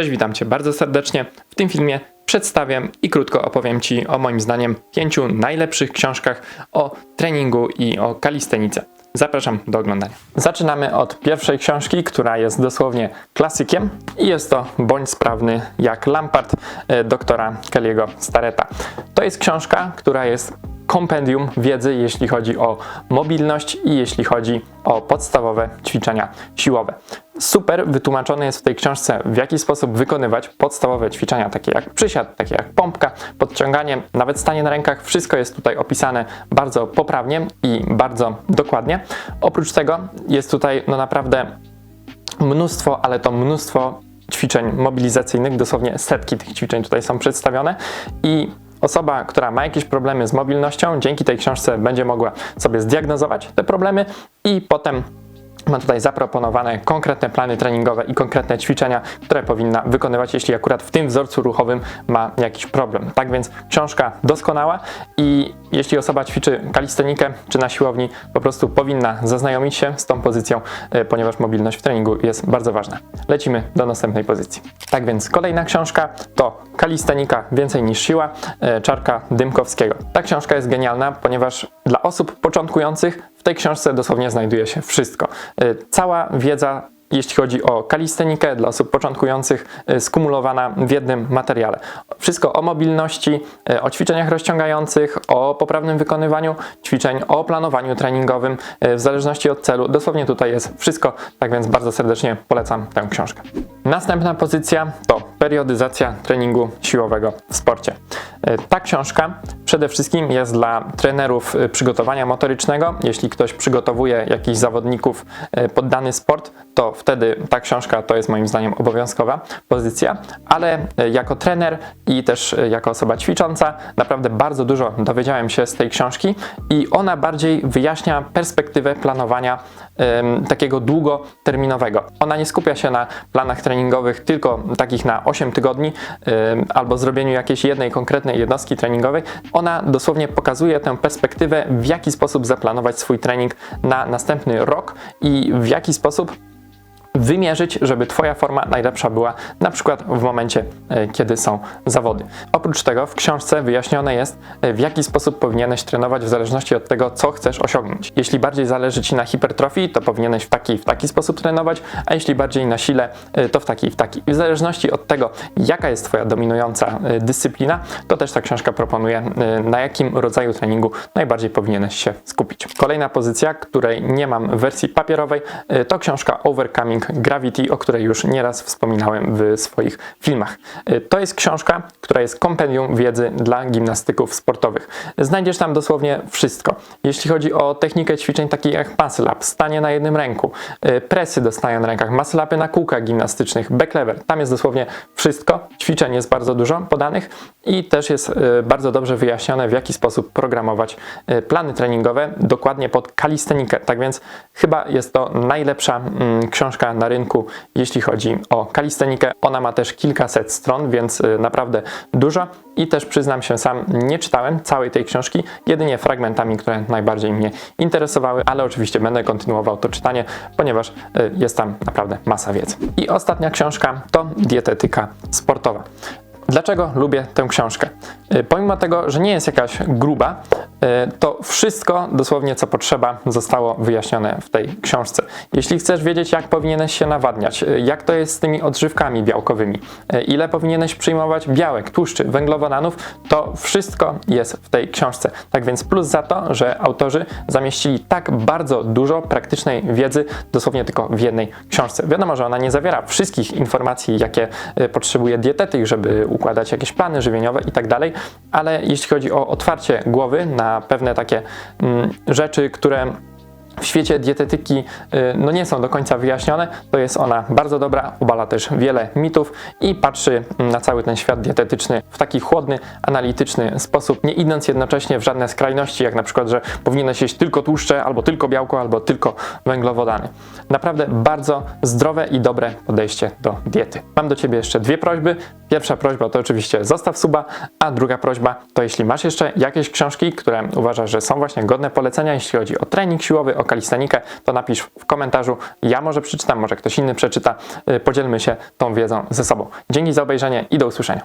Cześć, witam Cię bardzo serdecznie. W tym filmie przedstawię i krótko opowiem Ci o moim zdaniem pięciu najlepszych książkach o treningu i o kalistenice. Zapraszam do oglądania. Zaczynamy od pierwszej książki, która jest dosłownie klasykiem i jest to Bądź sprawny jak Lampard e, doktora Kelly'ego Stareta. To jest książka, która jest kompendium wiedzy, jeśli chodzi o mobilność i jeśli chodzi o podstawowe ćwiczenia siłowe. Super wytłumaczone jest w tej książce, w jaki sposób wykonywać podstawowe ćwiczenia, takie jak przysiad, takie jak pompka, podciąganie, nawet stanie na rękach. Wszystko jest tutaj opisane bardzo poprawnie i bardzo dokładnie. Oprócz tego jest tutaj no naprawdę mnóstwo, ale to mnóstwo ćwiczeń mobilizacyjnych, dosłownie setki tych ćwiczeń tutaj są przedstawione i osoba, która ma jakieś problemy z mobilnością, dzięki tej książce będzie mogła sobie zdiagnozować te problemy i potem ma tutaj zaproponowane konkretne plany treningowe i konkretne ćwiczenia, które powinna wykonywać, jeśli akurat w tym wzorcu ruchowym ma jakiś problem. Tak więc książka doskonała i jeśli osoba ćwiczy kalistenikę czy na siłowni, po prostu powinna zaznajomić się z tą pozycją, e, ponieważ mobilność w treningu jest bardzo ważna. Lecimy do następnej pozycji. Tak więc kolejna książka to Kalistenika więcej niż siła e, Czarka Dymkowskiego. Ta książka jest genialna, ponieważ dla osób początkujących w tej książce dosłownie znajduje się wszystko. E, Cała wiedza jeśli chodzi o kalistenikę dla osób początkujących, e, skumulowana w jednym materiale. Wszystko o mobilności, e, o ćwiczeniach rozciągających, o poprawnym wykonywaniu ćwiczeń, o planowaniu treningowym, w zależności od celu. Dosłownie tutaj jest wszystko, tak więc bardzo serdecznie polecam tę książkę. Następna pozycja to periodyzacja treningu siłowego w sporcie. Ta książka przede wszystkim jest dla trenerów e, przygotowania motorycznego. Jeśli ktoś przygotowuje jakichś zawodników e, pod dany sport, to wtedy ta książka to jest moim zdaniem obowiązkowa pozycja, ale e, jako trener i też jako osoba ćwicząca naprawdę bardzo dużo dowiedziałem się z tej książki i ona bardziej wyjaśnia perspektywę planowania em, takiego długoterminowego. Ona nie skupia się na planach treningowych tylko takich na 8 tygodni albo zrobieniu jakiejś jednej konkretnej jednostki treningowej. Ona dosłownie pokazuje tę perspektywę, w jaki sposób zaplanować swój trening na następny rok i w jaki sposób wymierzyć, żeby Twoja forma najlepsza była na przykład w momencie, e, kiedy są zawody. Oprócz tego w książce wyjaśnione jest, e, w jaki sposób powinieneś trenować w zależności od tego, co chcesz osiągnąć. Jeśli bardziej zależy Ci na hipertrofii, to powinieneś w taki i w taki sposób trenować, a jeśli bardziej na sile, e, to w taki i w taki. I w zależności od tego, jaka jest Twoja dominująca dyscyplina, to też ta książka proponuje, na jakim rodzaju treningu najbardziej powinieneś się skupić. Kolejna pozycja, której nie mam w wersji papierowej, to książka Overcoming Gravity, o której już nieraz wspominałem w swoich filmach. E, To jest książka, która jest kompendium wiedzy dla gimnastyków sportowych. Znajdziesz tam dosłownie wszystko. Jeśli chodzi o technikę ćwiczeń takich jak muscle up, stanie na jednym ręku, e, presy do stania na rękach, muscle upy na kółkach gimnastycznych, back lever, tam jest dosłownie wszystko. Ćwiczeń jest bardzo dużo podanych i też jest e, bardzo dobrze wyjaśnione, w jaki sposób programować plany treningowe dokładnie pod kalistenikę. Tak więc chyba jest to najlepsza mm, na rynku, jeśli chodzi o kalistenikę. Ona ma też kilkaset stron, więc y, naprawdę dużo i też przyznam się sam, nie czytałem całej tej książki, jedynie fragmentami, które najbardziej mnie interesowały, ale oczywiście będę kontynuował to czytanie, ponieważ y, jest tam naprawdę masa wiedzy. I ostatnia książka to dietetyka sportowa. Dlaczego lubię tę książkę? Y, Pomimo tego, że nie jest jakaś gruba, y, to wszystko dosłownie co potrzeba zostało wyjaśnione w tej książce. Jeśli chcesz wiedzieć, jak powinieneś się nawadniać, y, jak to jest z tymi odżywkami białkowymi, ile powinieneś przyjmować białek, tłuszczy, węglowodanów, to wszystko jest w tej książce. Tak więc plus za to, że autorzy zamieścili tak bardzo dużo praktycznej wiedzy dosłownie tylko w jednej książce. Wiadomo, że ona nie zawiera wszystkich informacji, jakie potrzebuje dietetyk, żeby układać jakieś plany żywieniowe i tak ale jeśli chodzi o otwarcie głowy na pewne takie mm, rzeczy, które w świecie dietetyki y, no nie są do końca wyjaśnione, to jest ona bardzo dobra, obala też wiele mitów i patrzy na cały ten świat dietetyczny w taki chłodny, analityczny sposób, nie idąc jednocześnie w żadne skrajności, jak na przykład, że powinieneś jeść tylko tłuszcze, albo tylko białko, albo tylko węglowodany. Naprawdę bardzo zdrowe i dobre podejście do diety. Mam do Ciebie jeszcze dwie prośby. Pierwsza prośba to oczywiście zostaw suba, a druga prośba to jeśli masz jeszcze jakieś książki, które uważasz, że są właśnie godne polecenia, jeśli chodzi o trening siłowy, o kalistenikę, to napisz w komentarzu. Ja może przeczytam, może ktoś inny przeczyta. Y, Podzielmy się tą wiedzą ze sobą. Dzięki za obejrzenie i do usłyszenia.